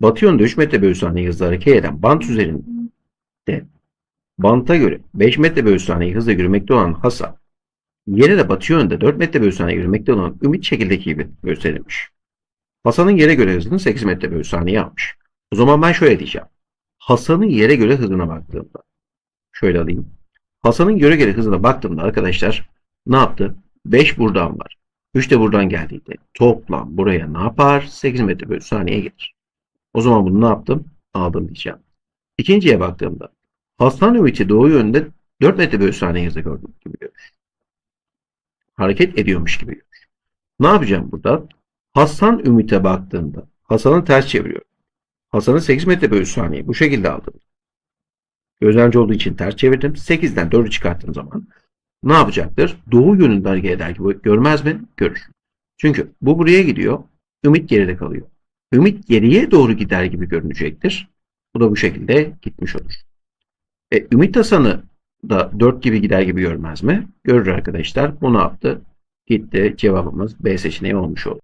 Batı yönde 3 metre bölü saniye hızla hareket eden bant üzerinde banta göre 5 metre bölü saniye hızla yürümekte olan Hasan, yere de batı yönde 4 metre bölü saniye yürümekte olan Ümit şekildeki gibi gösterilmiş. Hasan'ın yere göre hızını 8 metre bölü saniye almış. O zaman ben şöyle diyeceğim. Hasan'ın yere göre hızına baktığımda şöyle alayım. Hasan'ın yere göre hızına baktığımda arkadaşlar ne yaptı? 5 buradan var. 3 de buradan geldiğinde toplam buraya ne yapar? 8 metre bölü saniye gelir. O zaman bunu ne yaptım? Aldım diyeceğim. İkinciye baktığımda Hasan Ümit'i doğu yönde 4 metre bölü saniye hızla gördüm gibi görür. Hareket ediyormuş gibi görür. Ne yapacağım burada? Hasan Ümit'e baktığımda Hasan'ı ters çeviriyorum. Hasan'ı 8 metre bölü saniye bu şekilde aldım. Gözlemci olduğu için ters çevirdim. 8'den 4'ü çıkarttığım zaman ne yapacaktır? Doğu yönünde hareket eder gibi görmez mi? Görür. Çünkü bu buraya gidiyor. Ümit geride kalıyor. Ümit geriye doğru gider gibi görünecektir. Bu da bu şekilde gitmiş olur. E, Ümit Hasan'ı da 4 gibi gider gibi görmez mi? Görür arkadaşlar. Bu ne yaptı? Gitti. Cevabımız B seçeneği olmuş oldu.